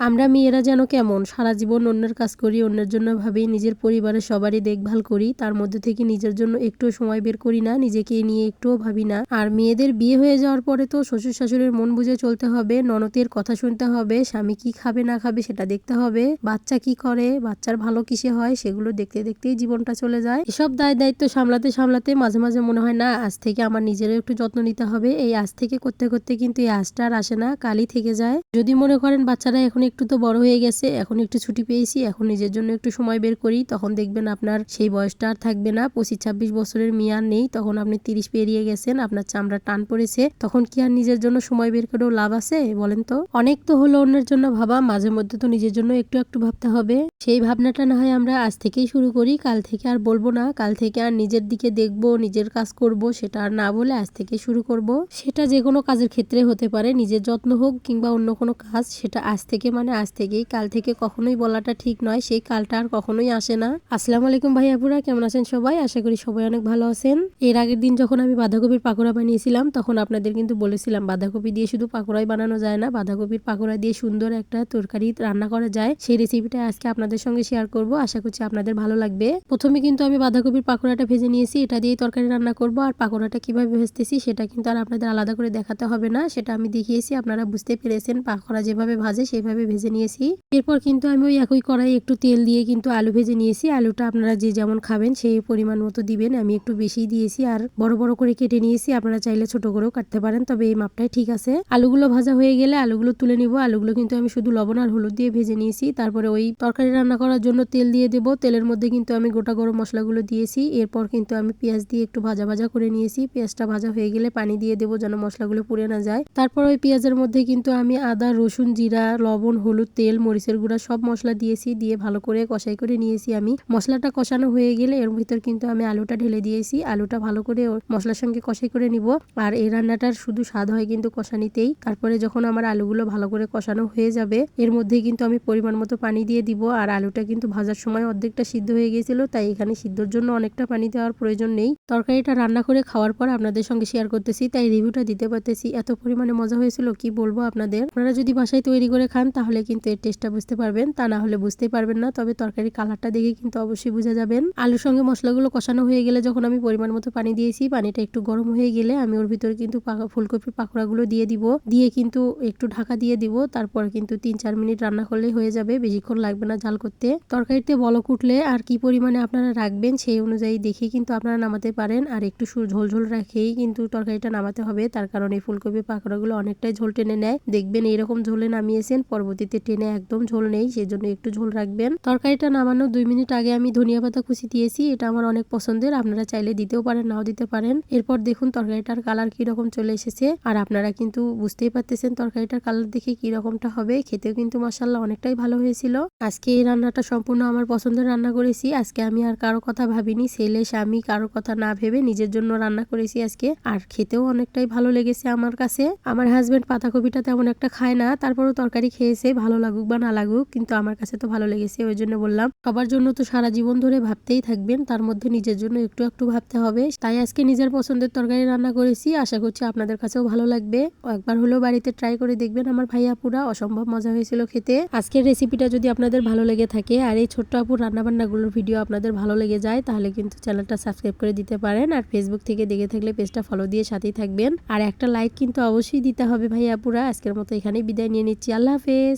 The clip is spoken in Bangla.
আমরা মেয়েরা যেন কেমন? সারা জীবন অন্যের কাজ করি, অন্যের জন্য ভাবি, নিজের পরিবারের সবারই দেখভাল করি, তার মধ্যে থেকে নিজের জন্য একটু সময় বের করি না, নিজেকে নিয়ে একটুও ভাবি না। আর মেয়েদের বিয়ে হয়ে যাওয়ার পরে তো শ্বশুর শাশুড়ির মন বুঝে চলতে হবে ননতের কথা শুনতে হবে, স্বামী কি খাবে না খাবে সেটা দেখতে হবে, বাচ্চা কি করে, বাচ্চার ভালো কিসে হয় সেগুলো দেখতে দেখতেই জীবনটা চলে যায়। এসব দায় দায়িত্ব সামলাতে সামলাতে মাঝে মাঝে মনে হয়, না, আজ থেকে আমার নিজেরও একটু যত্ন নিতে হবে। এই আজ থেকে করতে করতে কিন্তু এই আজটা আর আসে না, কালই থেকে যায়। যদি মনে করেন বাচ্চারা এখন একটু তো বড় হয়ে গেছে, এখন একটু ছুটি পেয়েছি, এখন নিজের জন্য একটু সময় বের করি। তখন দেখবেন আপনার সেই বয়সটা আর থাকবে না পঁচিশ ছাব্বিশ বছরের মেয়ে আর নেই। তখন আপনি তিরিশ পেরিয়ে গেছেন, আপনার চামড়া টান পড়েছে। তখন কি আর নিজের জন্য সময় বের করেও লাভ আছে, বলেন তো? অনেক তো হলো অন্যের জন্য ভাবা, মাঝে মধ্যে তো নিজের জন্য একটু একটু ভাবতে হবে। সেই ভাবনাটা না হয় আমরা আজ থেকেই শুরু করি, কাল থেকে আর বলব না। কাল থেকে আর নিজের দিকে দেখব, নিজের কাজ করব, সেটা আর না বলে আজ থেকে শুরু করব। সেটা যে কোনো কাজের ক্ষেত্রে হতে পারে, নিজের যত্ন হোক কিংবা অন্য কোনো কাজ, সেটা আজ থেকে মানে আজ থেকেই, কাল থেকে কখনোই বলাটা ঠিক নয়, সেই কালটা আর কখনোই আসে না। আসসালামু আলাইকুম ভাইয়াপুরা কেমন আছেন সবাই? আশা করি সবাই অনেক ভালো আছেন। এর আগের দিন যখন আমি বাঁধাকপির পাকোড়া বানিয়েছিলাম, তখন আপনাদের কিন্তু বলেছিলাম, বাঁধাকপি দিয়ে শুধু পাকোড়াই বানানো যায় না, বাঁধাকপির পাকোড়া দিয়ে সুন্দর একটা তরকারি রান্না করা যায়। সেই রেসিপিটা আজকে আপনাদের সঙ্গে শেয়ার করব, আশা করছি আপনাদের ভালো লাগবে। প্রথমে কিন্তু আমি বাঁধাকপির পাকোড়াটা ভেজে নিয়েছি, এটা দিয়ে তরকারি রান্না করব, আর পাকোড়াটা কীভাবে ভেজতেছি সেটা কিন্তু আর আপনাদের আলাদা করে দেখাতে হবে না, সেটা আমি দেখিয়েছি, আপনারা বুঝতে পেরেছেন, পাকোড়া যেভাবে ভাজে সেভাবে ভেজে নিয়েছি। এরপর কিন্তু আমি ওই একই কড়াই একটু তেল দিয়ে কিন্তু আলু ভেজে নিয়েছি। আলুটা আপনারা যে যেমন খাবেন সেই পরিমাণ মতো দিবেন। আমি একটু বেশি দিয়েছি আর বড় বড় করে কেটে নিয়েছি। আপনারা চাইলে ছোট করেও কাটতে পারেন, তবে এই মাপটাই ঠিক আছে। আলুগুলো ভাজা হয়ে গেলে আলুগুলো তুলে নিব। আলুগুলো কিন্তু আমি শুধু লবণ আর হলুদ দিয়ে ভেজে নিয়েছি। তারপরে ওই তরকারি রান্না করার জন্য তেল দিয়ে দেব। তেলের মধ্যে কিন্তু আমি গোটা গরম মশলাগুলো দিয়েছি। এরপর কিন্তু আমি পেঁয়াজ দিয়ে একটু ভাজা ভাজা করে নিয়েছি। পেঁয়াজটা ভাজা হয়ে গেলে পানি দিয়ে দেবো যেন মশলাগুলো পুড়ে না যায়। তারপর ওই পেঁয়াজের মধ্যে কিন্তু আমি আদা, রসুন, জিরা, লবণ হলুদ তেল, মরিচের গুঁড়া, সব মশলা দিয়েছি, দিয়ে ভালো করে কষাই করে নিয়েছি আমি। মশলাটা কষানো হয়ে গেলে এর ভিতর কিন্তু আমি আলুটা ঢেলে দিয়েছি। আলুটা ভালো করে মশলার সঙ্গে কষাই করে নিব। আর এই রান্নাটার শুধু স্বাদ হয় কিন্তু কষানিতেই। তারপরে যখন আমার আলুগুলো ভালো করে কষানো হয়ে যাবে, এর মধ্যে কিন্তু আমি পরিমাণ মতো পানি দিয়ে দিব। আর আলুটা কিন্তু ভাজার সময় অর্ধেকটা সিদ্ধ হয়ে গেছিল, তাই এখানে সিদ্ধর জন্য অনেকটা পানি দেওয়ার প্রয়োজন নেই। তরকারিটা রান্না করে খাওয়ার পর আপনাদের সঙ্গে শেয়ার করতেছি, তাই রিভিউটা দিতে পারতেছি। এত পরিমাণে মজা হয়েছিল, কি বলব আপনাদের? আপনারা যদি বাসায় তৈরি করে খান, তাহলে কিন্তু এর টেস্টটা বুঝতে পারবেন। তা না হলে বুঝতেই পারবেন না। তবে তরকারির কালারটা দেখে কিন্তু অবশ্যই বুঝে যাবেন। আলুর সঙ্গে মশলাগুলো কষানো হয়ে গেলে যখন আমি পরিমাণ মতো পানি দিয়েছি, পানিটা একটু গরম হয়ে গেলে আমি ওর ভিতরে কিন্তু ফুলকপির পাকোড়াগুলো দিয়ে দিব। দিয়ে কিন্তু একটু ঢাকা দিয়ে দিব। তারপর কিন্তু তিন চার মিনিট রান্না করলেই হয়ে যাবে। বেশিক্ষণ লাগবে না ঝাল করতে। তরকারিতে বলক উঠলে আর কি পরিমাণে আপনারা রাখবেন সেই অনুযায়ী দেখে কিন্তু আপনারা নামাতে পারেন। আর একটু ঝোল ঝোল রাখেই কিন্তু তরকারিটা নামাতে হবে। তার কারণে ফুলকপি পাকোড়াগুলো অনেকটাই ঝোল টেনে নেয়। দেখবেন এরকম ঝোলে নামিয়েছেন। পরবর্তীতে টেনে একদম ঝোল নেই, সেজন্য একটু ঝোল রাখবেন। তরকারিটা নামানোর দুই মিনিট আগে আমি ধনিয়া পাতা কুচি দিয়েছি, এটা আমার অনেক পছন্দের, আপনারা চাইলে দিতেও পারেন, নাও দিতে পারেন। এরপর দেখুন তরকারিটার কালার কি রকম চলে এসেছে, আর আপনারা কিন্তু বুঝতেই পারতেছেন তরকারিটার কালার দেখে কি রকমটা হবে, খেতেও কিন্তু মাসাল্লাহ অনেকটাই ভালো হয়েছিল। আজকে এই রান্নাটা সম্পূর্ণ আমার পছন্দের রান্না করেছি, আজকে আমি আর কারও কথা ভাবিনি, ছেলে, স্বামী, কারও কথা না ভেবে নিজের জন্য রান্না করেছি আজকে, আর খেতেও অনেকটাই ভালো লেগেছে আমার কাছে। আমার হাজবেন্ড পাতাকপিটা তেমন একটা খায় না, তারপরও তরকারি খেয়েছে ভালো লাগুক বা না লাগুক, কিন্তু আমার কাছে তো ভালো লেগেছে, ওই জন্য বললাম, সবার জন্য তো সারা জীবন ধরে ভাবতেই থাকবেন, তার মধ্যে নিজের জন্য একটু একটু ভাবতে হবে। তাই আজকে নিজের পছন্দের তরকারি রান্না করেছি, আশা করছি আপনাদের কাছেও ভালো লাগবে। একবার হলেও বাড়িতে ট্রাই করে দেখবেন আমার ভাইয়া পুরা অসম্ভব মজা হয়েছিল খেতে। আজকের রেসিপিটা যদি আপনাদের ভালো লেগে থাকে, আর এই ছোট্ট আপুর রান্নাবান্নাগুলোর ভিডিও আপনাদের ভালো লেগে যায়, তাহলে কিন্তু চ্যানেলটা সাবস্ক্রাইব করে দিতে পারেন, আর ফেসবুক থেকে দেখে থাকলে পেজটা ফলো দিয়ে সাথেই থাকবেন। আর একটা লাইক কিন্তু অবশ্যই দিতে হবে ভাইয়া পুরা আজকের মতো এখানেই বিদায় নিয়ে নিচ্ছি। আল্লাহ হাফেজ।